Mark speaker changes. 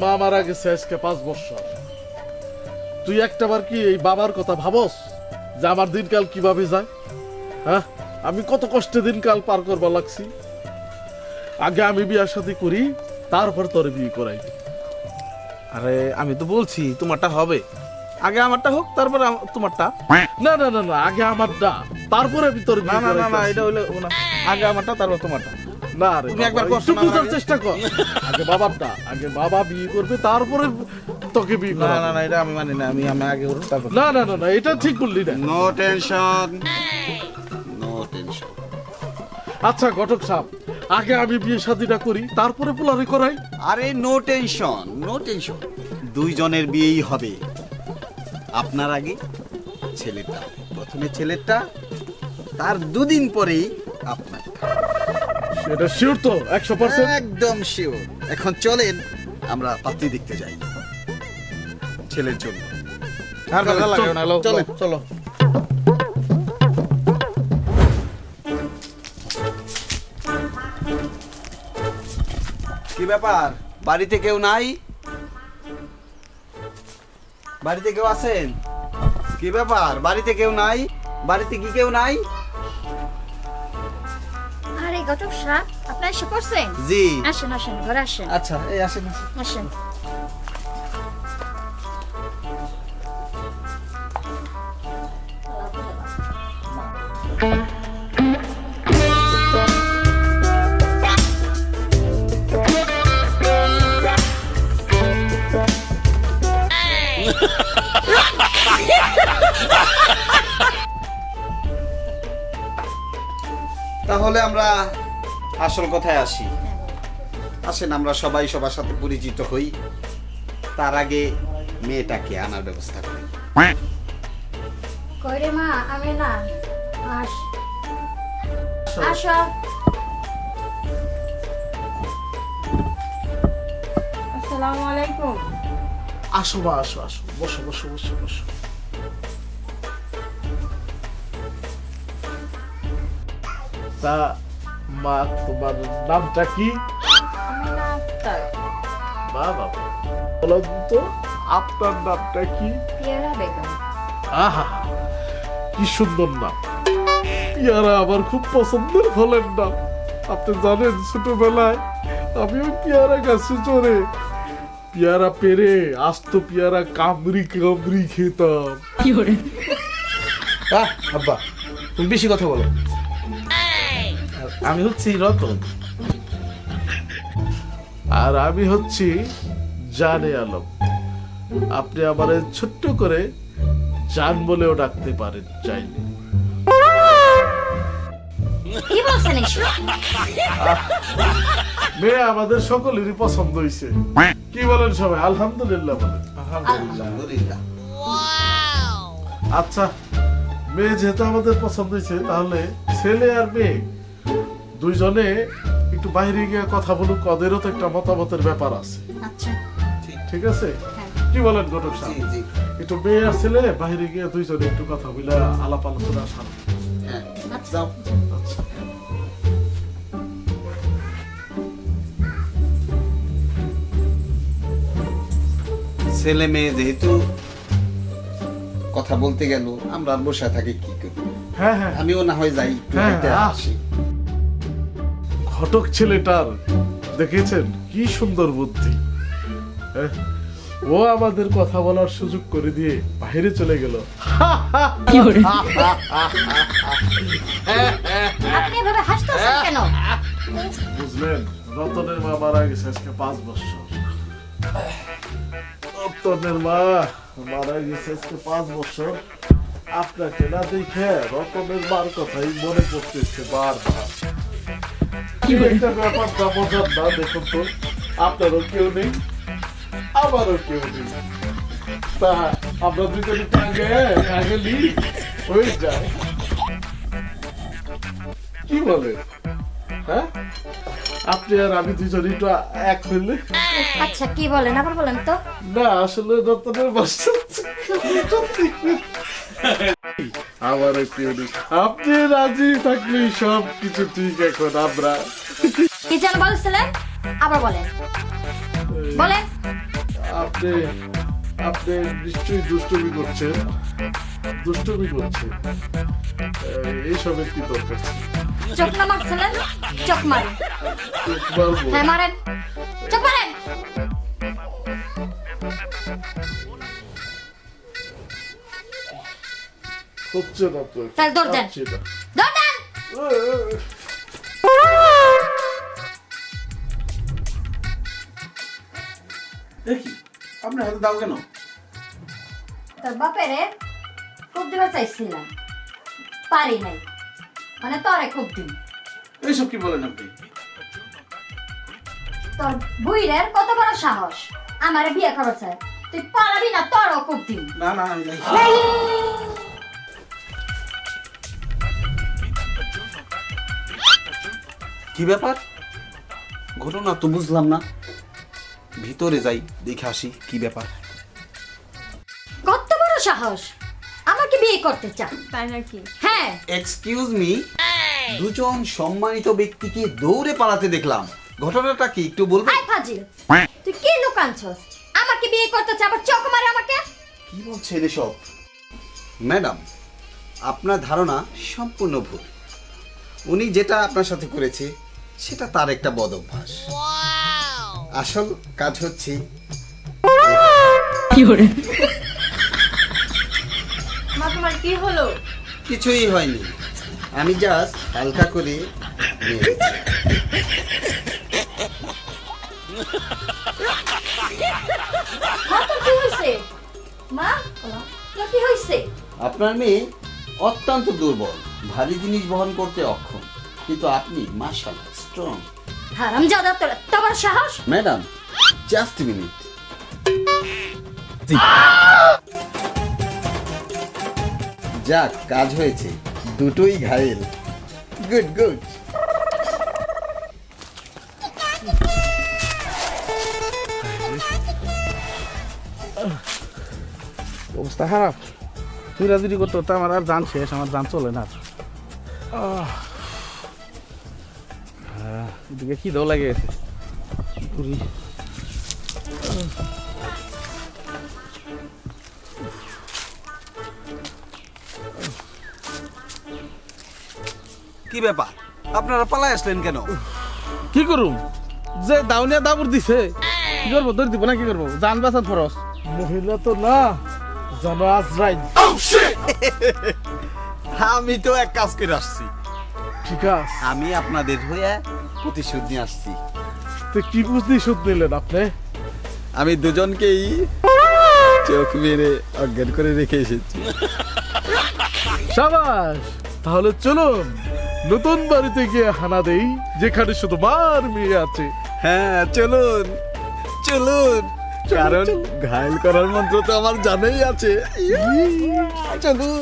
Speaker 1: মা মারা গেছে আজকে পাঁচ বছর। তুই একটাবার কি এই বাবার কথা ভাবস? যে আমার দিনকাল কীভাবে যায়? হ্যাঁ? আমি কত কষ্টে দিনকাল পার করবা লাগছি। আগে আমি বিয়ার সাথে করি তারপর তোর বিয়ে করাই।
Speaker 2: আরে আমি তো বলছি তোমারটা হবে। আগে আমারটা হোক তারপর তোমারটা।
Speaker 1: না না না না আগে আমারটা তারপরে আমি তোর
Speaker 2: না না না না এটা হইলে না। আগে আমারটা তারপর তোমারটা।
Speaker 1: না রে
Speaker 2: তুমি একবার কষ্ট
Speaker 1: বুঝার। চেষ্টা কর। আগে বাবারটা আগে বাবা বিয়ে করবে তারপরে তোকে বিয়ে
Speaker 2: না না না এটা আমি মানি না আমি আমি আগে করব তারপর
Speaker 1: না না না না এটা ঠিক বললি না
Speaker 3: নো টেনশন নো টেনশন
Speaker 1: আচ্ছা ঘটক সাহেব আগে আমি বিয়ে শাদিটা করি তারপরে পোলারি করাই?
Speaker 3: আরে নো টেনশন নো টেনশন দুইজনের বিয়েই হবে। আপনার আগে ছেলেটা। প্রথমে ছেলেটা তার দুদিন পরেই আপনার।
Speaker 1: এটা শিওর তো একশো পার্সেন্ট
Speaker 3: একদম শিওর এখন চলেন আমরা পাত্রী দেখতে যাই। ছেলের জন্য।
Speaker 2: আর ভালো লাগে না
Speaker 3: চলো।
Speaker 2: চলো।
Speaker 3: কি ব্যাপার? বাড়িতে কেউ নাই? বাড়িতে কেউ আছেন? কি ব্যাপার? বাড়িতে কেউ নাই? বাড়িতে কি কেউ নাই?
Speaker 4: আরে গটক সাপ আপনার এসে পড়ছেন
Speaker 3: জি
Speaker 4: আসেন আসেন ঘরে আসেন
Speaker 2: আচ্ছা এই আসেন আসেন।
Speaker 4: আসেন
Speaker 3: তাহলে আমরা আসল কথায় আসি। আসেন আমরা সবাই সবার সাথে পরিচিত হই। তার আগে মেয়েটাকে আনার ব্যবস্থা করি।
Speaker 4: কইরে মা আমি না আস। আসো।
Speaker 5: আসসালামু আলাইকুম।
Speaker 1: আসো মা আসো আসো। বসো বসো বসো বসো। তা মা তোমার নামটা কি?
Speaker 5: আমার নাম আক্তার
Speaker 1: মা বাবা। বলুন তো আপনার নামটা কি?
Speaker 4: পিয়ারা বেগম।
Speaker 1: আহা কি সুন্দর নাম। পিয়ারা আমার খুব পছন্দের ফলের নাম। আপনি জানেন ছোটবেলায় আমিও পেয়ারা গাছে চড়ে পেয়ারা পেরে আস্ত পেয়ারা কামড়ি কামড়ি খেতাম।
Speaker 2: আহ, আব্বা তুমি বেশি কথা বলো। আমি হচ্ছি রতন।
Speaker 1: আর আমি হচ্ছি জানে আলম। আপনি আমার ছোট্ট করে জান বলেও ডাকতে পারেন চাইলে। মেয়ে আমাদের সকলেরই পছন্দ হয়েছে কি বলেন সবাই? আলহামদুলিল্লাহ বলেন।
Speaker 3: আলহামদুলিল্লাহ।
Speaker 1: আচ্ছা মেয়ে যেহেতু আমাদের পছন্দ হয়েছে তাহলে ছেলে আর মেয়ে দুইজনে একটু বাইরে গিয়ে কথা বলুক ওদেরও তো একটা মতামতের ব্যাপার আছে।
Speaker 4: আচ্ছা।
Speaker 1: ঠিক আছে?
Speaker 4: হ্যাঁ।
Speaker 1: কি বলেন ঘটক সাহেব? একটু মেয়ে আর ছেলে বাইরে গিয়ে দুইজনে একটু কথা বলে আলাপ আলোচনা সার
Speaker 3: হ্যাঁ।
Speaker 4: আচ্ছা।
Speaker 1: আচ্ছা।
Speaker 3: ছেলে মেয়ে যেহেতু কথা বলতে গেল আমরা আর বসে থাকি কি করি?
Speaker 1: হ্যাঁ হ্যাঁ।
Speaker 3: আমিও না হয় যাই একটু
Speaker 1: হ্যাঁ,
Speaker 3: হেঁটে আসি।
Speaker 1: ঘটক ছেলেটার দেখেছেন? কি সুন্দর বুদ্ধি। হ্যাঁ? ও আমাদের কথা বলার সুযোগ করে দিয়ে বাইরে চলে গেল। বুঝলেন রতনের মা মারা গেছে আজকে পাঁচ বছর। রতনের মা মারা গেছে আজকে পাঁচ বছর। আপনাকে না দেখে রতনের মার কথাই মনে পড়তেছে বারবার। কি একটা ব্যাপারটা বোঝার না দেখুন তো আপনারও কেউ নেই আমারও কেউ নেই। তা আমরা দুজনে একটু আগে লি হয়ে যায়। কি বলে? হ্যাঁ? আপনি আর আমি দুজন একটু এক হইলে।
Speaker 4: আচ্ছা কি বলেন? আবার বলেন তো।
Speaker 1: না আসলে রতনের বাসা। আমার একটু আপনি রাজি থাকলে সব কিছু ঠিক এখন আমরা।
Speaker 4: কি যেন বলছিলেন আবার বলেন। বলেন।
Speaker 1: আপনি আপনি নিশ্চয়ই দুষ্টুমি করছেন। দুষ্টুমি করছেন। এইসবের কি দরকার?
Speaker 4: চোখ না মারছিলেন চোখ মারেন। হ্যাঁ মারেন। চোখ
Speaker 1: হচ্ছে না তো
Speaker 4: তাহলে দৌড় দেন।
Speaker 2: দেখি আপনি হাতে দাও কেন
Speaker 4: তোর বাপেরে খুব দিবার চাইছিলাম পারি নাই মানে তোরে খুব দিন
Speaker 2: এইসব কি বলেন আপনি
Speaker 4: তোর বুইরের কত বড় সাহস আমারে বিয়ে চাই তুই পারবি না তোরও খুব দিন
Speaker 2: না না আমি
Speaker 3: কি ব্যাপার? ঘটনা তো বুঝলাম না। ভিতরে যাই দেখে আসি কি ব্যাপার।
Speaker 4: কত বড় সাহস! আমাকে বিয়ে করতে চা
Speaker 5: তাই নাকি?
Speaker 4: হ্যাঁ।
Speaker 3: এক্সকিউজ মি দুজন সম্মানিত ব্যক্তিকে দৌড়ে পালাতে দেখলাম। ঘটনাটা কি একটু বলবেন?
Speaker 4: আই ফাজিল তুই কি লুকানছস আমাকে বিয়ে করতে চা আবার চোখ মারে আমাকে?
Speaker 3: কি বলছেন এসব? ম্যাডাম আপনার ধারণা সম্পূর্ণ ভুল। উনি যেটা আপনার সাথে করেছে সেটা তার একটা বদ অভ্যাস। আসল কাজ হচ্ছে
Speaker 5: মা তোমার কি হলো?
Speaker 3: কিছুই হয়নি। আমি জাস্ট হালকা করে আপনার মেয়ে অত্যন্ত দুর্বল ভারী জিনিস বহন করতে অক্ষম। কিন্তু আপনি মার্শাল স্ট্রং
Speaker 4: হারাম জাদা তোর এত বড় সাহস?
Speaker 3: ম্যাডাম জাস্ট মিনিট যাক কাজ হয়েছে। দুটোই ঘায়েল। গুড গুড
Speaker 2: অবস্থা খারাপ। তুই রাজুরি করতে আমার আর যান শেষ আমার যান চলে না। এদিকে কি দাও লাগে গেছে।
Speaker 3: কি ব্যাপার? আপনারা পালাই আসলেন কেন?
Speaker 2: কি করুম? যে দাউনিয়া দাবুর দিছে কি করব দৌড় দিব না কি করব? যান বাঁচান ফরস
Speaker 1: মহিলা তো না জানো আজরাইল।
Speaker 3: আমি তো এক কাজ করে আসছি।
Speaker 1: ঠিক আছে।
Speaker 3: আমি আপনাদের হয়ে প্রতিশোধ নিয়ে আসছি।
Speaker 1: তো কি বুঝতে সুদ নিলেন আপনি?
Speaker 3: আমি দুজনকেই চোখ মেরে অজ্ঞান করে রেখে এসেছি।
Speaker 1: সাবাস তাহলে চলুন নতুন বাড়িতে গিয়ে হানা দেই যেখানে শুধু মার মেয়ে আছে।
Speaker 3: হ্যাঁ চলুন চলুন কারণ ঘায়ল করার মন্ত্র তো আমার জানাই আছে। চলুন।